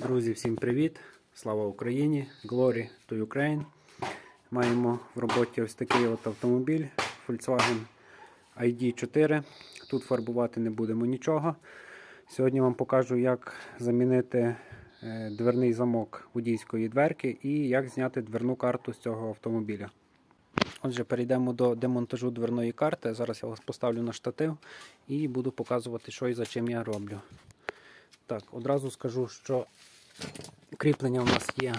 Друзі, всім привіт! Слава Україні! Glory to Ukraine! Маємо в роботі ось такий от автомобіль Volkswagen ID4. Тут фарбувати не будемо нічого. Сьогодні вам покажу, як замінити е, дверний замок водійської дверки і як зняти дверну карту з цього автомобіля. Отже, перейдемо до демонтажу дверної карти. Зараз я вас поставлю на штатив і буду показувати, що і за чим я роблю. Так, одразу скажу, що кріплення у нас є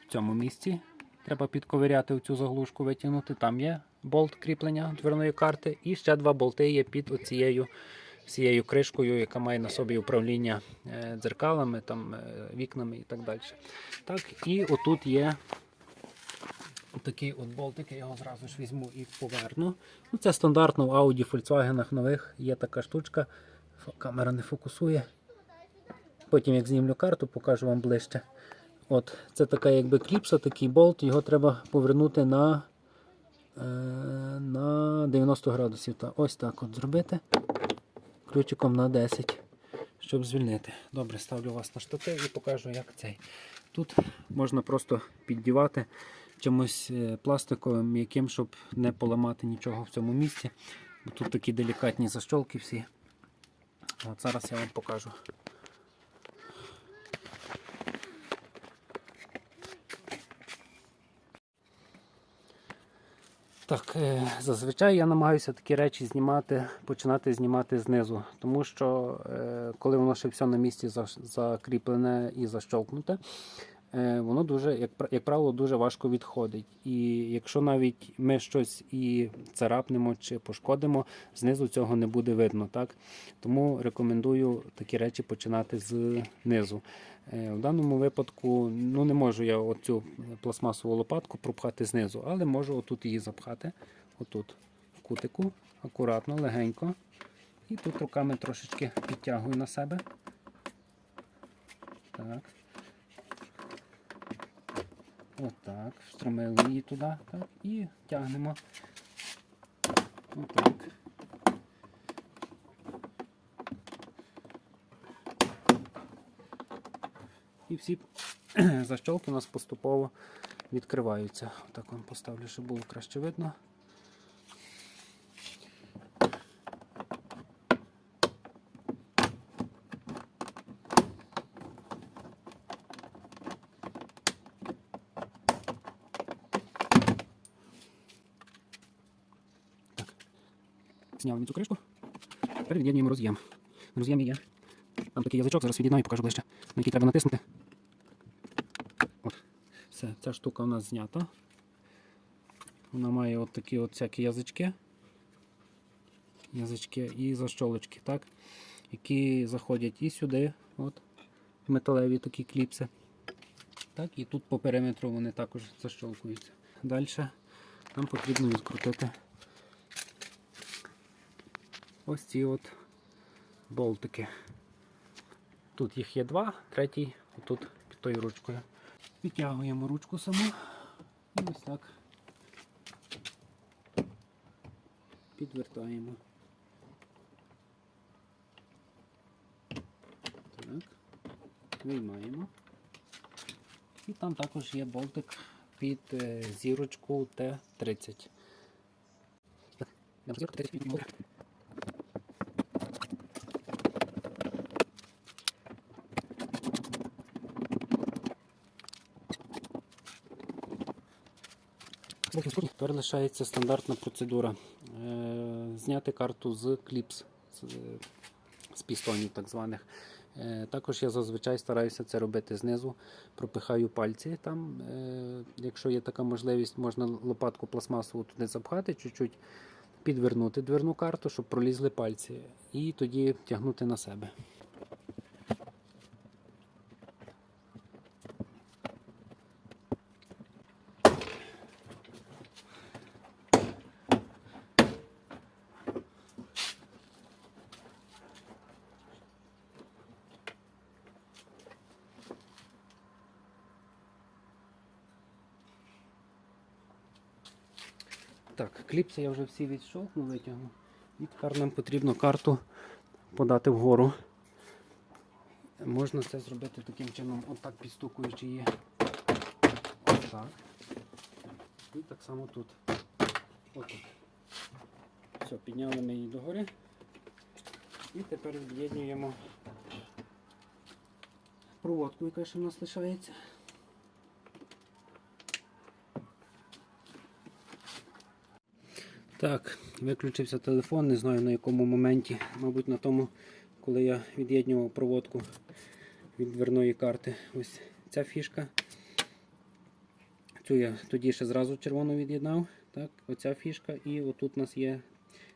в цьому місці. Треба підковиряти цю заглушку, витягнути. Там є болт кріплення дверної карти. І ще два болти є під оцією всією кришкою, яка має на собі управління е, дзеркалами, там, е, вікнами і так далі. Так, і отут є такий от болтик, я його зразу ж візьму і поверну. Ну, це стандартно в Audi, Volkswagen нових є така штучка. Камера не фокусує. Потім, як знімлю карту, покажу вам ближче. От, це така якби кліпса, такий болт, його треба повернути на, е, на 90 градусів. Та ось так от зробити. Ключиком на 10, щоб звільнити. Добре, ставлю вас на штатив і покажу, як цей. Тут можна просто піддівати чимось е, пластиковим, м'яким, щоб не поламати нічого в цьому місці. Бо тут такі делікатні защолки всі. От зараз я вам покажу. Так, е, зазвичай я намагаюся такі речі знімати, починати знімати знизу, тому що е, коли воно ще все на місці закріплене і защолкнуте, воно дуже, як, як правило, дуже важко відходить. І якщо навіть ми щось і царапнемо чи пошкодимо, знизу цього не буде видно. Так? Тому рекомендую такі речі починати знизу. Е, В даному випадку ну, не можу я оцю пластмасову лопатку пропхати знизу, але можу отут її запхати, отут, в кутику, акуратно, легенько. І тут руками трошечки підтягую на себе. Так. Отак. Встромили її туди. Так. І тягнемо. Отак. І всі защолки у нас поступово відкриваються. Отак вам поставлю, щоб було краще видно. Зняли ми цю кришку. Тепер від'єднуємо роз'єм. На є. Там такий язичок, зараз від'єднаю і покажу ближче, на який треба натиснути. От. Все, ця штука у нас знята. Вона має от такі от всякі язички. Язички і защолочки, так? які заходять і сюди, от, металеві такі кліпси. Так, і тут по периметру вони також защолкуються. Далі нам потрібно відкрутити ось ці от болтики. Тут їх є два, третій отут під тою ручкою. Відтягуємо ручку саму і ось так підвертаємо. Так, виймаємо. І там також є болтик під е, зірочку Т-30. Тепер лишається стандартна процедура. Е, Зняти карту з кліпс, з, пістонів так званих. Е, Також я зазвичай стараюся це робити знизу, пропихаю пальці там. е, Якщо є така можливість, можна лопатку пластмасову туди запхати, чуть-чуть підвернути дверну карту, щоб пролізли пальці, і тоді тягнути на себе. Так, кліпси я вже всі відщолкнув, витягнув. І тепер нам потрібно карту подати вгору. Можна це зробити таким чином, отак підстукуючи її. Ось так. І так само тут. Отак. Все, підняли ми її догори. І тепер від'єднуємо проводку, яка ще в нас лишається. Так, виключився телефон, не знаю на якому моменті. Мабуть, на тому, коли я від'єднував проводку від дверної карти. Ось ця фішка. Цю я тоді ще зразу червоно від'єднав. Так, оця фішка, і отут у нас є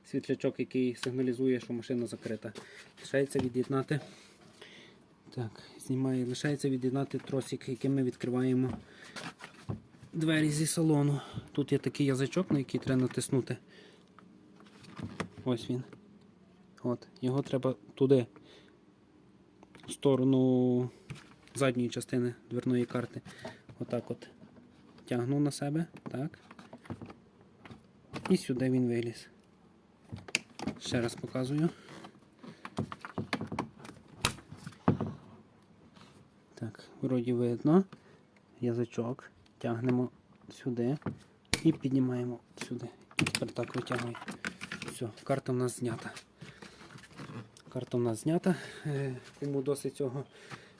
світлячок, який сигналізує, що машина закрита. Лишається від'єднати. Так, знімаю. Лишається від'єднати тросик, яким ми відкриваємо двері зі салону. Тут є такий язичок, на який треба натиснути. Ось він. От, його треба туди, в сторону задньої частини дверної карти. Отак от тягну на себе, так. І сюди він виліз. Ще раз показую. Так, вроді видно. Язичок. Тягнемо сюди і піднімаємо сюди. І тепер так витягуємо. Все, карта в нас знята. Карта в нас знята. Е, Кому досить цього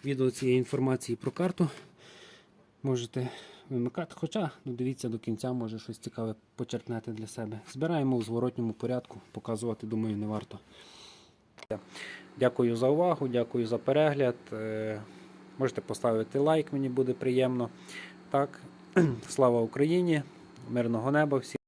відео цієї інформації про карту, можете вимикати. Хоча ну, дивіться до кінця, може щось цікаве почерпнете для себе. Збираємо у зворотньому порядку, показувати, думаю, не варто. Дякую за увагу, дякую за перегляд. Е, Можете поставити лайк, мені буде приємно. Так, слава Україні, мирного неба всім.